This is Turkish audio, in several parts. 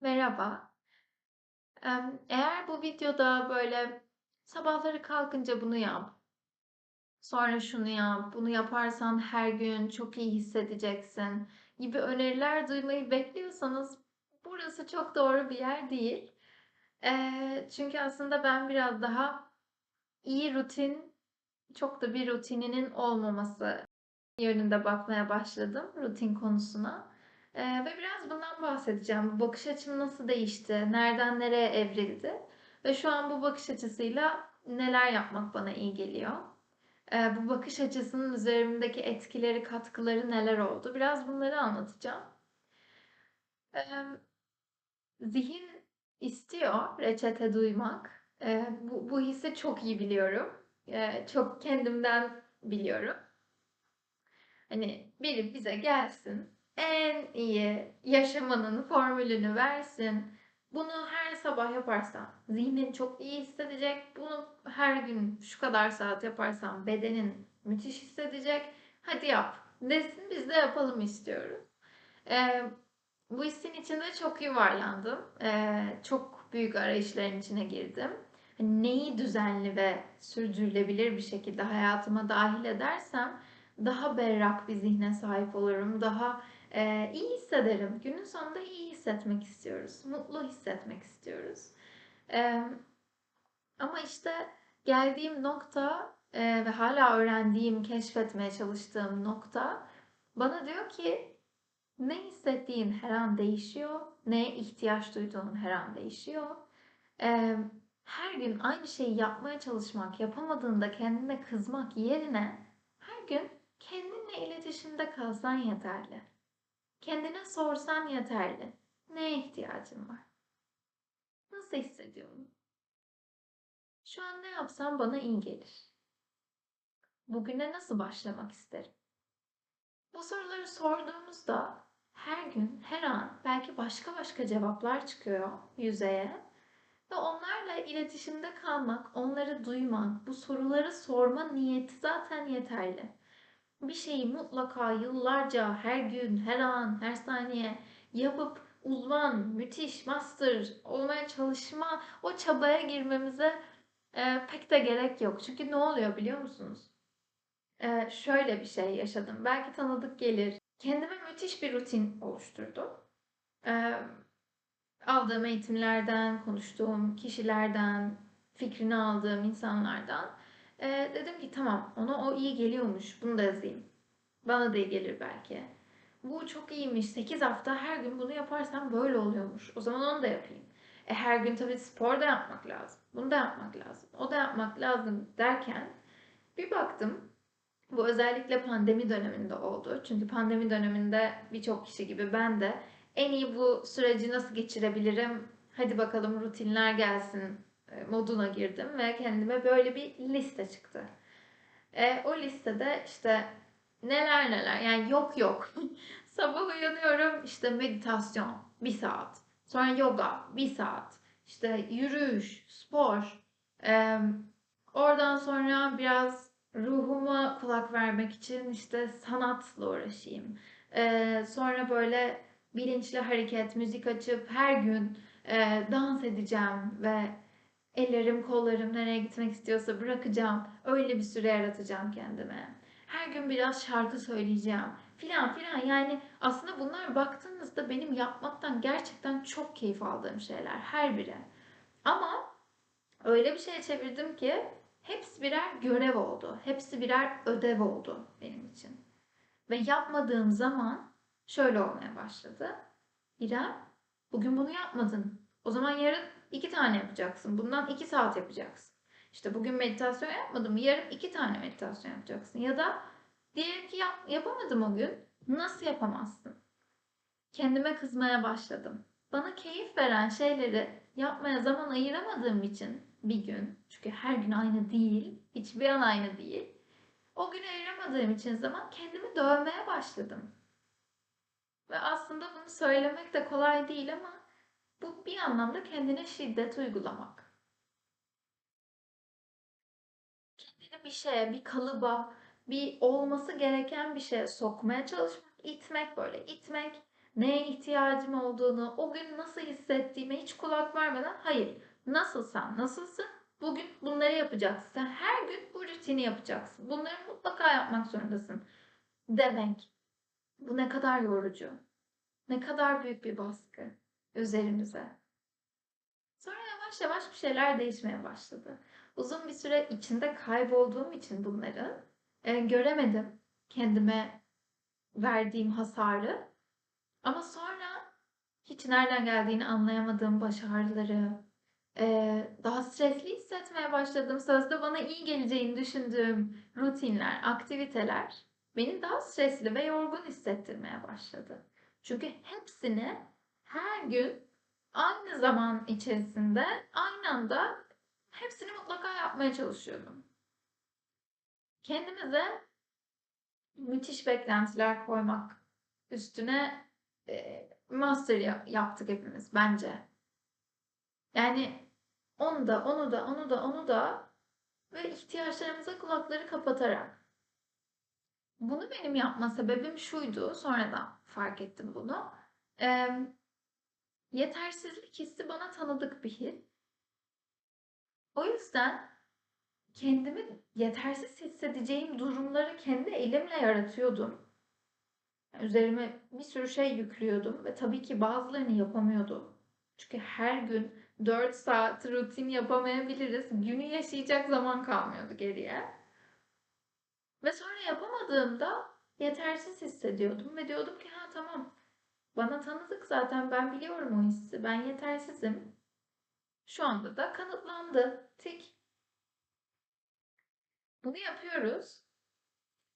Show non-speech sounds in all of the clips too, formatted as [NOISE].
Merhaba. Eğer bu videoda, böyle, sabahları kalkınca bunu yap, sonra şunu yap, bunu yaparsan her gün çok iyi hissedeceksin gibi öneriler duymayı bekliyorsanız burası çok doğru bir yer değil. Çünkü aslında ben biraz daha iyi rutin, çok da bir rutininin olmaması yönünde bakmaya başladım rutin konusuna. Eee, ve biraz bundan bahsedeceğim. Bu bakış açım nasıl değişti? Nereden nereye evrildi? Ve şu an bu bakış açısıyla neler yapmak bana iyi geliyor? Eee, bu bakış açısının üzerimdeki etkileri, katkıları neler oldu? Biraz bunları anlatacağım. Emm, zihin istiyor reçete duymak. Eee, bu, bu hissi çok iyi biliyorum. Eee, çok kendimden biliyorum. Hani biri bize gelsin, en iyi yaşamanın formülünü versin. Bunu her sabah yaparsan zihnin çok iyi hissedecek. Bunu her gün şu kadar saat yaparsan bedenin müthiş hissedecek. Hadi yap desin biz de yapalım istiyoruz. Ee, bu hissin içinde çok yuvarlandım. Ee, çok büyük arayışların içine girdim. Hani neyi düzenli ve sürdürülebilir bir şekilde hayatıma dahil edersem daha berrak bir zihne sahip olurum. Daha e, iyi hissederim. Günün sonunda iyi hissetmek istiyoruz. Mutlu hissetmek istiyoruz. E, ama işte geldiğim nokta e, ve hala öğrendiğim, keşfetmeye çalıştığım nokta bana diyor ki ne hissettiğin her an değişiyor, neye ihtiyaç duyduğun her an değişiyor. E, her gün aynı şeyi yapmaya çalışmak, yapamadığında kendine kızmak yerine her gün kendinle iletişimde kalsan yeterli. Kendine sorsan yeterli. Neye ihtiyacın var? Nasıl hissediyorum? Şu an ne yapsam bana iyi gelir. Bugüne nasıl başlamak isterim? Bu soruları sorduğumuzda her gün, her an belki başka başka cevaplar çıkıyor yüzeye ve onlarla iletişimde kalmak, onları duymak, bu soruları sorma niyeti zaten yeterli bir şeyi mutlaka yıllarca her gün, her an, her saniye yapıp uzman, müthiş, master olmaya çalışma, o çabaya girmemize e, pek de gerek yok. Çünkü ne oluyor biliyor musunuz? E, şöyle bir şey yaşadım. Belki tanıdık gelir. Kendime müthiş bir rutin oluşturdum. E, aldığım eğitimlerden, konuştuğum kişilerden, fikrini aldığım insanlardan e, dedim ki tamam ona o iyi geliyormuş bunu da yazayım. Bana da iyi gelir belki. Bu çok iyiymiş. 8 hafta her gün bunu yaparsam böyle oluyormuş. O zaman onu da yapayım. E her gün tabii spor da yapmak lazım. Bunu da yapmak lazım. O da yapmak lazım derken bir baktım bu özellikle pandemi döneminde oldu. Çünkü pandemi döneminde birçok kişi gibi ben de en iyi bu süreci nasıl geçirebilirim? Hadi bakalım rutinler gelsin moduna girdim ve kendime böyle bir liste çıktı. E, o listede işte neler neler yani yok yok. [LAUGHS] Sabah uyanıyorum işte meditasyon bir saat. Sonra yoga bir saat. İşte yürüyüş, spor. E, oradan sonra biraz ruhuma kulak vermek için işte sanatla uğraşayım. E, sonra böyle bilinçli hareket, müzik açıp her gün e, dans edeceğim ve Ellerim, kollarım nereye gitmek istiyorsa bırakacağım. Öyle bir süre yaratacağım kendime. Her gün biraz şarkı söyleyeceğim. Filan filan yani aslında bunlar baktığınızda benim yapmaktan gerçekten çok keyif aldığım şeyler her biri. Ama öyle bir şeye çevirdim ki hepsi birer görev oldu. Hepsi birer ödev oldu benim için. Ve yapmadığım zaman şöyle olmaya başladı. İrem, bugün bunu yapmadın. O zaman yarın iki tane yapacaksın. Bundan iki saat yapacaksın. İşte bugün meditasyon yapmadım. Yarın iki tane meditasyon yapacaksın. Ya da diyelim ki yap, yapamadım o gün. Nasıl yapamazsın? Kendime kızmaya başladım. Bana keyif veren şeyleri yapmaya zaman ayıramadığım için bir gün, çünkü her gün aynı değil, hiçbir an aynı değil. O gün ayıramadığım için zaman kendimi dövmeye başladım. Ve aslında bunu söylemek de kolay değil ama bu bir anlamda kendine şiddet uygulamak. Kendini bir şeye, bir kalıba, bir olması gereken bir şeye sokmaya çalışmak, itmek böyle, itmek, neye ihtiyacım olduğunu, o gün nasıl hissettiğime hiç kulak vermeden hayır, nasılsan nasılsın, bugün bunları yapacaksın. Sen her gün bu rutini yapacaksın. Bunları mutlaka yapmak zorundasın demek. Bu ne kadar yorucu. Ne kadar büyük bir baskı üzerimize. Sonra yavaş yavaş bir şeyler değişmeye başladı. Uzun bir süre içinde kaybolduğum için bunları e, göremedim kendime verdiğim hasarı. Ama sonra hiç nereden geldiğini anlayamadığım baş ağrıları, e, daha stresli hissetmeye başladığım, sözde bana iyi geleceğini düşündüğüm rutinler, aktiviteler beni daha stresli ve yorgun hissettirmeye başladı. Çünkü hepsini her gün aynı zaman içerisinde aynı anda hepsini mutlaka yapmaya çalışıyordum. Kendimize müthiş beklentiler koymak üstüne e, master yaptık hepimiz bence. Yani onu da, onu da, onu da, onu da ve ihtiyaçlarımıza kulakları kapatarak. Bunu benim yapma sebebim şuydu. Sonradan fark ettim bunu. Ee, yetersizlik hissi bana tanıdık bir his. O yüzden kendimi yetersiz hissedeceğim durumları kendi elimle yaratıyordum. üzerime bir sürü şey yüklüyordum ve tabii ki bazılarını yapamıyordum. Çünkü her gün 4 saat rutin yapamayabiliriz. Günü yaşayacak zaman kalmıyordu geriye. Ve sonra yapamadığımda yetersiz hissediyordum ve diyordum ki ha tamam bana tanıdık zaten ben biliyorum o hissi ben yetersizim. Şu anda da kanıtlandı. Tik. Bunu yapıyoruz.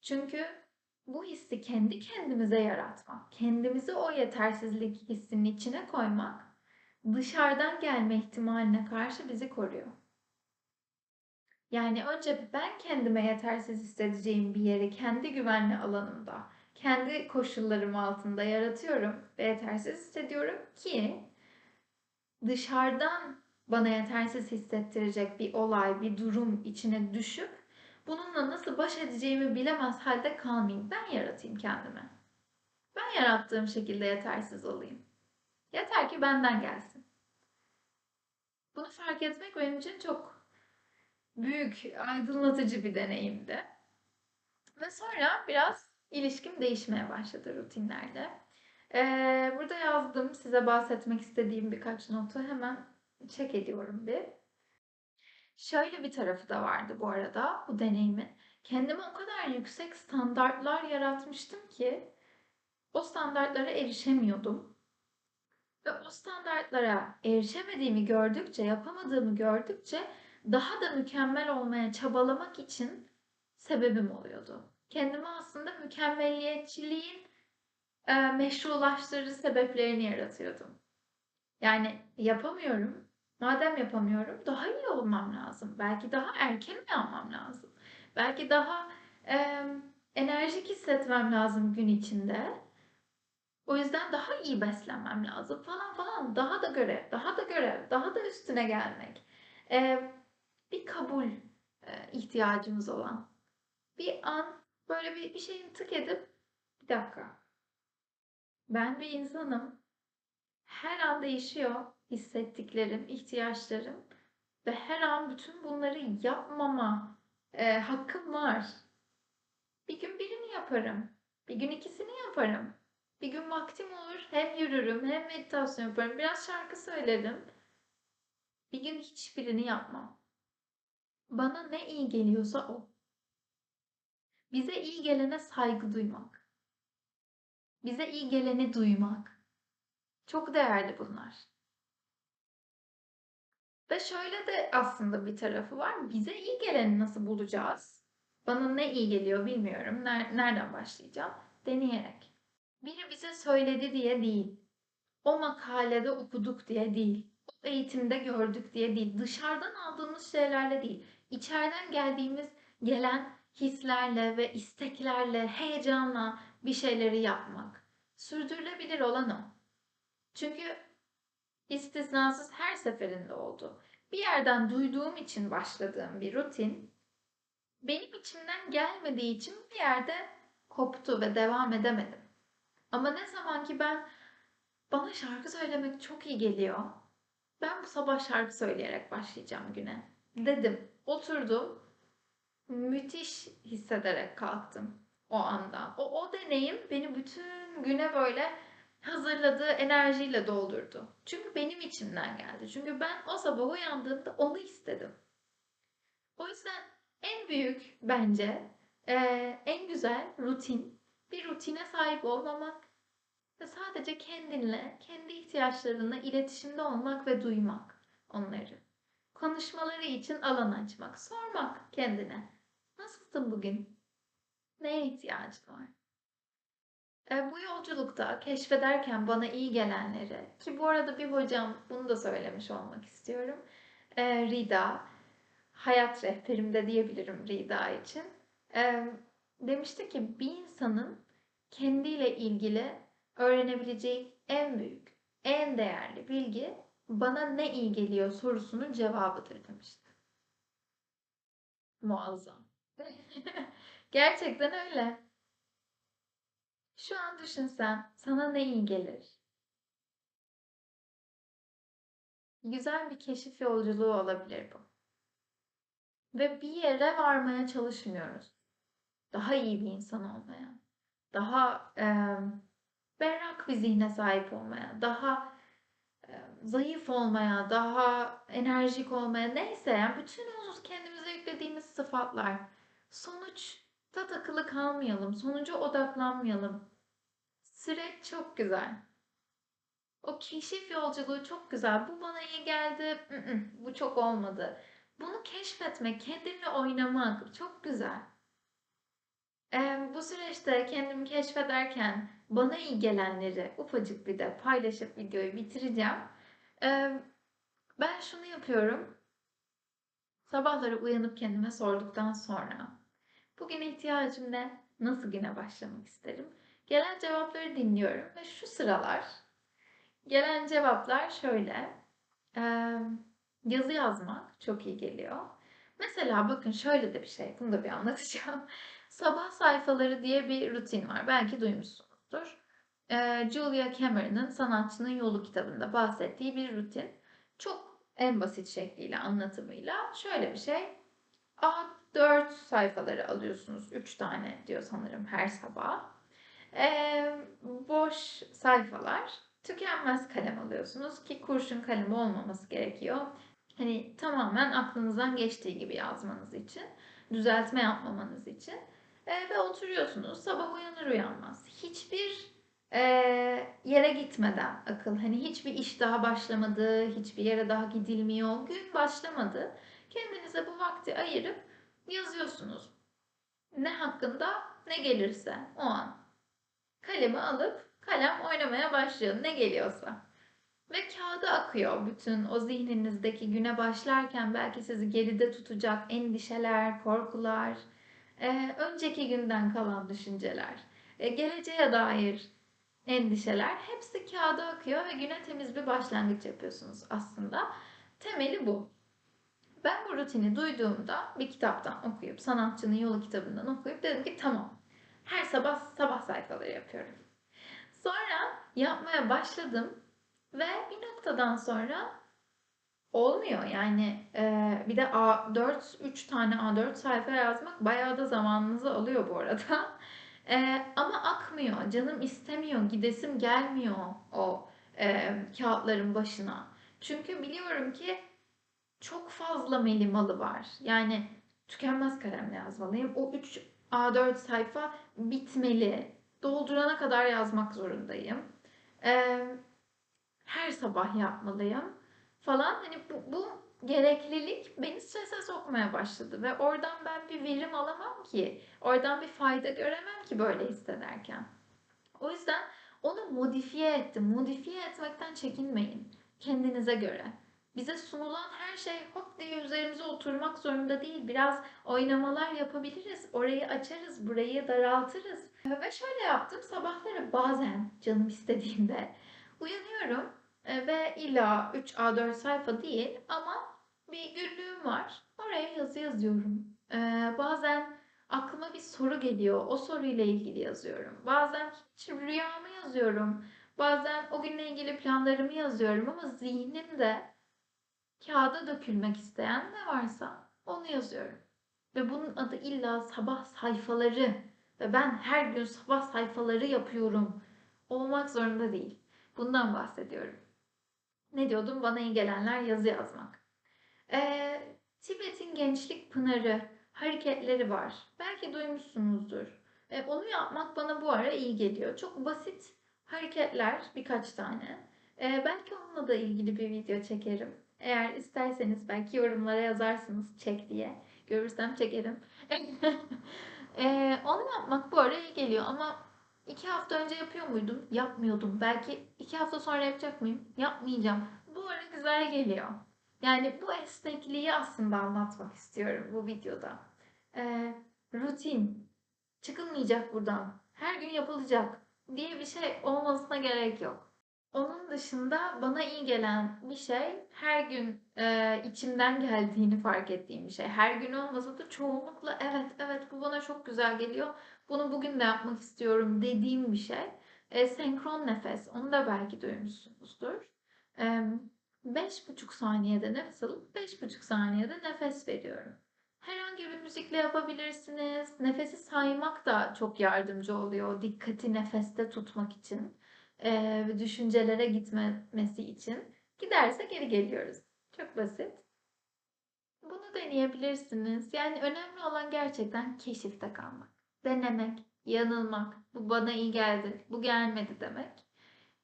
Çünkü bu hissi kendi kendimize yaratmak, kendimizi o yetersizlik hissinin içine koymak dışarıdan gelme ihtimaline karşı bizi koruyor. Yani önce ben kendime yetersiz hissedeceğim bir yeri kendi güvenli alanımda, kendi koşullarım altında yaratıyorum ve yetersiz hissediyorum ki dışarıdan bana yetersiz hissettirecek bir olay, bir durum içine düşüp bununla nasıl baş edeceğimi bilemez halde kalmayayım. Ben yaratayım kendime. Ben yarattığım şekilde yetersiz olayım. Yeter ki benden gelsin. Bunu fark etmek benim için çok büyük, aydınlatıcı bir deneyimdi. Ve sonra biraz ilişkim değişmeye başladı rutinlerle. Ee, burada yazdım size bahsetmek istediğim birkaç notu hemen çek ediyorum bir. Şöyle bir tarafı da vardı bu arada bu deneyimin. Kendime o kadar yüksek standartlar yaratmıştım ki o standartlara erişemiyordum. Ve o standartlara erişemediğimi gördükçe, yapamadığımı gördükçe daha da mükemmel olmaya çabalamak için sebebim oluyordu. Kendime aslında mükemmelliyetçiliğin e, meşrulaştırıcı sebeplerini yaratıyordum. Yani yapamıyorum. Madem yapamıyorum daha iyi olmam lazım. Belki daha erken uyanmam lazım. Belki daha e, enerjik hissetmem lazım gün içinde. O yüzden daha iyi beslenmem lazım falan falan. Daha da görev, daha da görev, daha da üstüne gelmek. Ee, bir kabul e, ihtiyacımız olan. Bir an böyle bir, bir şeyin tık edip bir dakika. Ben bir insanım. Her an değişiyor hissettiklerim, ihtiyaçlarım ve her an bütün bunları yapmama e, hakkım var. Bir gün birini yaparım. Bir gün ikisini yaparım. Bir gün vaktim olur hem yürürüm hem meditasyon yaparım. Biraz şarkı söylerim. Bir gün hiçbirini yapmam. Bana ne iyi geliyorsa o. Bize iyi gelene saygı duymak. Bize iyi geleni duymak. Çok değerli bunlar. Ve şöyle de aslında bir tarafı var. Bize iyi geleni nasıl bulacağız? Bana ne iyi geliyor bilmiyorum. Nereden başlayacağım? Deneyerek. Biri bize söyledi diye değil. O makalede okuduk diye değil. O eğitimde gördük diye değil. Dışarıdan aldığımız şeylerle değil. İçeriden geldiğimiz gelen hislerle ve isteklerle, heyecanla bir şeyleri yapmak. Sürdürülebilir olan o. Çünkü istisnasız her seferinde oldu. Bir yerden duyduğum için başladığım bir rutin benim içimden gelmediği için bir yerde koptu ve devam edemedim. Ama ne zaman ki ben Bana şarkı söylemek çok iyi geliyor. Ben bu sabah şarkı söyleyerek başlayacağım güne. Dedim. Oturdum. Müthiş hissederek kalktım o anda. O, o deneyim beni bütün güne böyle hazırladığı enerjiyle doldurdu. Çünkü benim içimden geldi. Çünkü ben o sabah uyandığımda onu istedim. O yüzden en büyük bence e, en güzel rutin bir rutine sahip olmamak ve sadece kendinle, kendi ihtiyaçlarınla iletişimde olmak ve duymak onları. Konuşmaları için alan açmak, sormak kendine. Nasılsın bugün? Neye ihtiyacın var? E, bu yolculukta keşfederken bana iyi gelenleri ki bu arada bir hocam bunu da söylemiş olmak istiyorum. E, Rida, hayat rehberimde diyebilirim Rida için. E, demişti ki bir insanın kendiyle ilgili öğrenebileceği en büyük, en değerli bilgi bana ne iyi geliyor sorusunun cevabıdır demişti. Muazzam. [LAUGHS] Gerçekten öyle. Şu an düşünsen sana ne iyi gelir? Güzel bir keşif yolculuğu olabilir bu. Ve bir yere varmaya çalışmıyoruz. Daha iyi bir insan olmaya, daha e, berrak bir zihne sahip olmaya, daha zayıf olmaya, daha enerjik olmaya neyse yani bütün o kendimize yüklediğimiz sıfatlar. Sonuçta takılı kalmayalım, sonuca odaklanmayalım. Süreç çok güzel. O keşif yolculuğu çok güzel. Bu bana iyi geldi, bu çok olmadı. Bunu keşfetmek, kendinle oynamak çok güzel. Ee, bu süreçte kendimi keşfederken bana iyi gelenleri ufacık bir de paylaşıp videoyu bitireceğim. Ee, ben şunu yapıyorum. Sabahları uyanıp kendime sorduktan sonra bugün ihtiyacım ne? Nasıl güne başlamak isterim? Gelen cevapları dinliyorum ve şu sıralar gelen cevaplar şöyle. Ee, yazı yazmak çok iyi geliyor. Mesela bakın şöyle de bir şey, bunu da bir anlatacağım. [LAUGHS] Sabah sayfaları diye bir rutin var. Belki duymuşsunuzdur. Ee, Julia Cameron'ın Sanatçının Yolu kitabında bahsettiği bir rutin. Çok en basit şekliyle, anlatımıyla şöyle bir şey. A4 sayfaları alıyorsunuz. 3 tane diyor sanırım her sabah. Ee, boş sayfalar. Tükenmez kalem alıyorsunuz ki kurşun kalemi olmaması gerekiyor. Hani tamamen aklınızdan geçtiği gibi yazmanız için, düzeltme yapmamanız için. E, ve oturuyorsunuz sabah uyanır uyanmaz. Hiçbir e, yere gitmeden akıl. Hani hiçbir iş daha başlamadı, hiçbir yere daha gidilmiyor, gün başlamadı. Kendinize bu vakti ayırıp yazıyorsunuz. Ne hakkında ne gelirse o an. Kalemi alıp kalem oynamaya başlıyor ne geliyorsa. Ve kağıda akıyor bütün o zihninizdeki güne başlarken belki sizi geride tutacak endişeler, korkular, e, önceki günden kalan düşünceler, e, geleceğe dair endişeler hepsi kağıda akıyor ve güne temiz bir başlangıç yapıyorsunuz aslında. Temeli bu. Ben bu rutini duyduğumda bir kitaptan okuyup, sanatçının yolu kitabından okuyup dedim ki tamam. Her sabah sabah sayfaları yapıyorum. Sonra yapmaya başladım ve bir noktadan sonra olmuyor. Yani e, bir de A4, 3 tane A4 sayfa yazmak bayağı da zamanınızı alıyor bu arada. E, ama akmıyor, canım istemiyor, gidesim gelmiyor o e, kağıtların başına. Çünkü biliyorum ki çok fazla melimalı var. Yani tükenmez kalemle yazmalıyım. O 3 A4 sayfa bitmeli. Doldurana kadar yazmak zorundayım. Ee, her sabah yapmalıyım falan. Hani bu, bu gereklilik beni strese sokmaya başladı ve oradan ben bir verim alamam ki. Oradan bir fayda göremem ki böyle hissederken. O yüzden onu modifiye ettim. Modifiye etmekten çekinmeyin. Kendinize göre. Bize sunulan her şey hop diye üzerimize oturmak zorunda değil. Biraz oynamalar yapabiliriz. Orayı açarız, burayı daraltırız. Ve şöyle yaptım. Sabahları bazen canım istediğinde uyanıyorum e, ve illa 3 A4 sayfa değil ama bir günlüğüm var. Oraya yazı yazıyorum. E, bazen aklıma bir soru geliyor. O soruyla ilgili yazıyorum. Bazen hiç rüyamı yazıyorum. Bazen o günle ilgili planlarımı yazıyorum ama zihnimde kağıda dökülmek isteyen ne varsa onu yazıyorum. Ve bunun adı illa sabah sayfaları ve ben her gün sabah sayfaları yapıyorum olmak zorunda değil. Bundan bahsediyorum. Ne diyordum? Bana iyi gelenler yazı yazmak. Ee, Tibet'in Gençlik Pınarı hareketleri var. Belki duymuşsunuzdur. Ee, onu yapmak bana bu ara iyi geliyor. Çok basit hareketler birkaç tane. Ee, belki onunla da ilgili bir video çekerim. Eğer isterseniz belki yorumlara yazarsınız çek diye. Görürsem çekerim. [LAUGHS] Ee, onu yapmak bu ara iyi geliyor ama iki hafta önce yapıyor muydum? Yapmıyordum. Belki iki hafta sonra yapacak mıyım? Yapmayacağım. Bu ara güzel geliyor. Yani bu esnekliği aslında anlatmak istiyorum bu videoda. Ee, rutin, çıkılmayacak buradan, her gün yapılacak diye bir şey olmasına gerek yok. Onun dışında bana iyi gelen bir şey her gün e, içimden geldiğini fark ettiğim bir şey. Her gün olmasa da çoğunlukla evet evet bu bana çok güzel geliyor. Bunu bugün de yapmak istiyorum dediğim bir şey. E, senkron nefes. Onu da belki duymuşsunuzdur. E, beş buçuk saniyede nefes alıp beş buçuk saniyede nefes veriyorum. Herhangi bir müzikle yapabilirsiniz. Nefesi saymak da çok yardımcı oluyor. Dikkati nefeste tutmak için ve düşüncelere gitmemesi için. Giderse geri geliyoruz. Çok basit. Bunu deneyebilirsiniz. Yani önemli olan gerçekten keşifte kalmak. Denemek, yanılmak. Bu bana iyi geldi, bu gelmedi demek.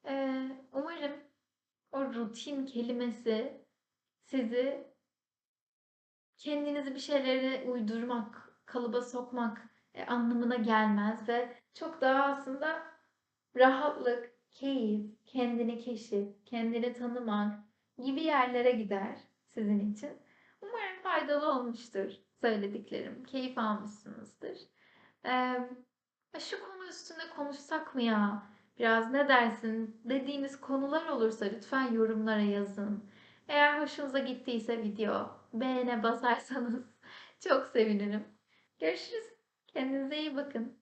Eee, umarım o rutin kelimesi sizi kendinizi bir şeylere uydurmak, kalıba sokmak e, anlamına gelmez ve çok daha aslında rahatlık, keyif, kendini keşif, kendini tanımak gibi yerlere gider sizin için. Umarım faydalı olmuştur söylediklerim. Keyif almışsınızdır. Ee, şu konu üstünde konuşsak mı ya? Biraz ne dersin dediğiniz konular olursa lütfen yorumlara yazın. Eğer hoşunuza gittiyse video beğene basarsanız [LAUGHS] çok sevinirim. Görüşürüz. Kendinize iyi bakın.